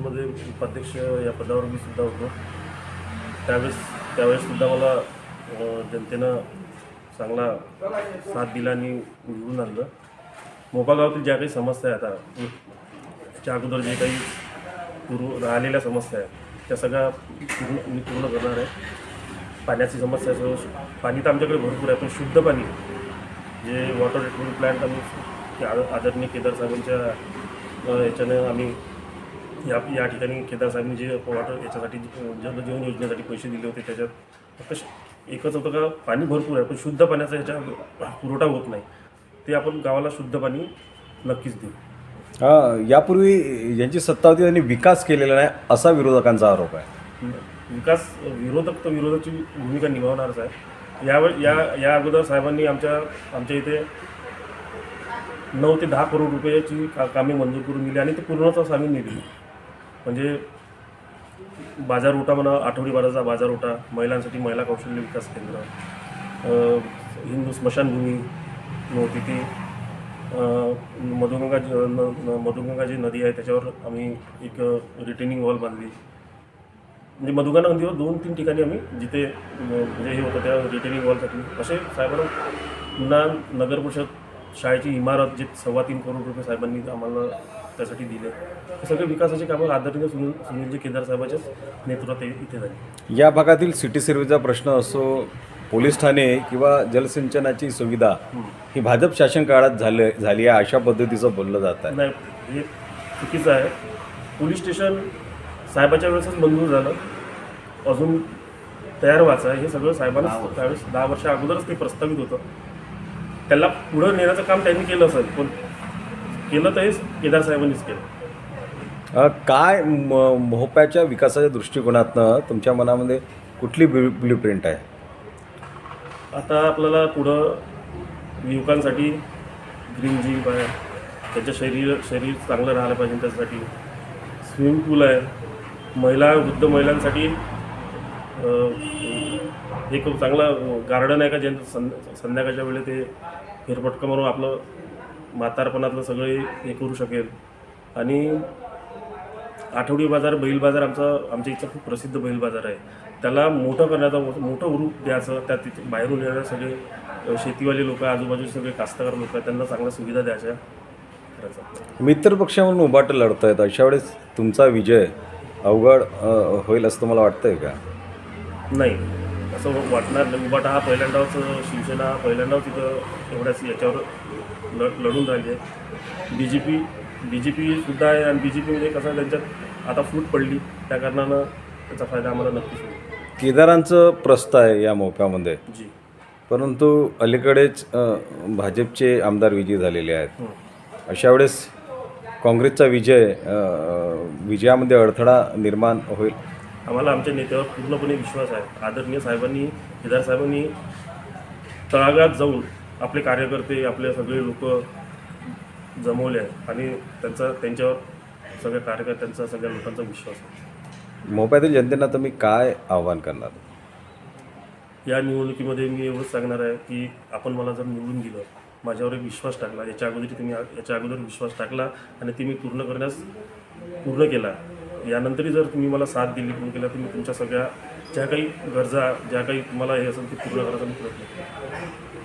परिषदमध्ये उपाध्यक्ष या पदावर मी सुद्धा होतो. त्यावेळेस त्यावेळेससुद्धा मला जनतेनं चांगला साथ दिला आणि निवडून आणलं. मोपा गावातील ज्या काही समस्या आहेत आता त्याच्या अगोदर जे काही पूर्व राहिलेल्या समस्या आहेत त्या सगळ्या पूर्ण मी पूर्ण करणार आहे. पाण्याची समस्या सर्व पाणी तर आमच्याकडे भरपूर आहे पण शुद्ध पाणी जे वॉटर ट्रीटमेंट प्लॅन्ट आम्ही ते आदरणीय केदार साहेबांच्या याच्यानं आम्ही या या ठिकाणी केदार साहेबांनी जे वॉटर याच्यासाठी जल जीवन योजनेसाठी पैसे दिले होते त्याच्यात फक्त एकच होतं का पाणी भरपूर आहे पण शुद्ध पाण्याचा ह्याच्या पुरवठा होत नाही. ते आपण गावाला शुद्ध पाणी नक्कीच देऊ. हा, यापूर्वी ज्यांची सत्ता होती त्यांनी विकास केलेला नाही असा विरोधकांचा आरोप आहे. विकास विरोधक तर विरोधाची भूमिका निभावणारच आहे. यावेळ या या अगोदर साहेबांनी आमच्या आमच्या इथे नऊ ते दहा करोड रुपयाची का कामे मंजूर करून दिली आणि ते पूर्णतः आम्ही निधी म्हणजे बाजार उठा म्हणा आठवडी बाजाराचा बाजार उठा महिलांसाठी महिला कौशल्य विकास केंद्र हिंदू स्मशानभूमी नव्हती ती. मधुगंगा न- मधुगंगा जी नदी आहे त्याच्यावर आम्ही एक रिटेनिंग वॉल बांधली. म्हणजे मधुगंगा नदीवर दोन तीन ठिकाणी आम्ही जिथे म्हणजे हे होतं त्या रिटेनिंग वॉलसाठी असे साहेबांना पुन्हा नगर परिषद शाळेची इमारत जे सव्वा तीन करोड रुपये साहेबांनी आम्हाला त्यासाठी दिले. हे सगळे विकासाचे कामं आदरणीय सुनील सुनीलजी केदार साहेबाच्याच नेतृत्वात इथे झाली. या भागातील सिटी सर्व्हिसचा प्रश्न असो पोलीस ठाणे किंवा जलसिंचनाची सुविधा ही भाजप शासन काळात झाले झाली आहे अशा पद्धतीचं बोललं जात आहे. नाही हे चुकीचं आहे. पोलीस स्टेशन साहेबाच्या वेळेसच मंजूर झालं. अजून तयार व्हायचं आहे. हे सगळं साहेबांना त्यावेळेस दहा वर्ष अगोदरच ते प्रस्तावित होतं. त्याला पुढं नेण्याचं काम त्यांनी केलं असेल पण केलं तर हेच केदार साहेबांनीच केलं. अ, काय म- मोहप्याच्या विकासाच्या दृष्टिकोनातनं तुमच्या मनामध्ये कुठली ब्ल्यू प्रिंट आहे? आता आपल्याला पुढं युवकांसाठी ग्रीन जिम आहे त्याचं शरीर शरीर चांगलं राहायला पाहिजे त्यासाठी. स्विमिंग पूल आहे. महिला वृद्ध महिलांसाठी अं, एक चांगलं गार्डन आहे का ज्यांचं सं संध्याकाळच्या वेळी ते फेरफटका मारून आपलं म्हातारपणातलं सगळे हे करू शकेल. आणि आठवडी बाजार बैल बाजार आमचा आमच्या इथचा खूप प्रसिद्ध बैल बाजार आहे. त्याला मोठं करण्याचा मोठं रूप द्यायचं त्या तिथे बाहेरून येणारे सगळे शेतीवाले लोक आजूबाजूचे सगळे कास्तकार लोक आहेत त्यांना चांगल्या सुविधा द्यायच्या करायचं मित्र पक्ष म्हणून उभाट लढत आहेत अशा वेळेस तुमचा विजय अवघड होईल असं तुम्हाला वाटतंय का? नाही. असं वाटणार नाही. उबाटा हा पहिल्यांदाच शिवसेना पहिल्यांदाच इथं एवढ्याच याच्यावर लढून राहिली आहे. B J P B J पीसुद्धा आहे आणि बी जे पीमध्ये कसं त्यांच्यात आता फूट पडली. त्या कारणानं त्याचा फायदा आम्हाला नक्कीच होईल. केदारांचं प्रस्त आहे या मोप्यामध्ये जी. परंतु अलीकडेच अ, भाजपचे आमदार विजयी झालेले आहेत. हं. अशा वेळेस काँग्रेसचा विजय अ, विजयामध्ये अडथळा निर्माण होईल. आम्हाला आमच्या नेत्यावर पूर्णपणे विश्वास आहे. आदरणीय साहेबांनी केदार साहेबांनी तळागाळात जाऊन आपले कार्यकर्ते आपले सगळे लोक जमवले आहे आणि त्यांचा त्यांच्यावर सगळ्या कार्यकर्त्यांचा सगळ्या लोकांचा विश्वास आहे. मोप्यातील जनतेला तुम्ही काय आव्हान करणार? या निवडणुकीमध्ये मी एवढंच सांगणार आहे की आपण मला जर निवडून दिलं माझ्यावर एक विश्वास टाकला याच्या अगोदर तुम्ही याच्या अगोदर विश्वास टाकला आणि ते मी पूर्ण करण्यास पूर्ण केला. यानंतरही जर तुम्ही मला साथ दिली तुम्ही केला तर मी तुमच्या सगळ्या ज्या काही गरजा ज्या काही तुम्हाला हे असेल ते पूर्ण करायचा मी प्रयत्न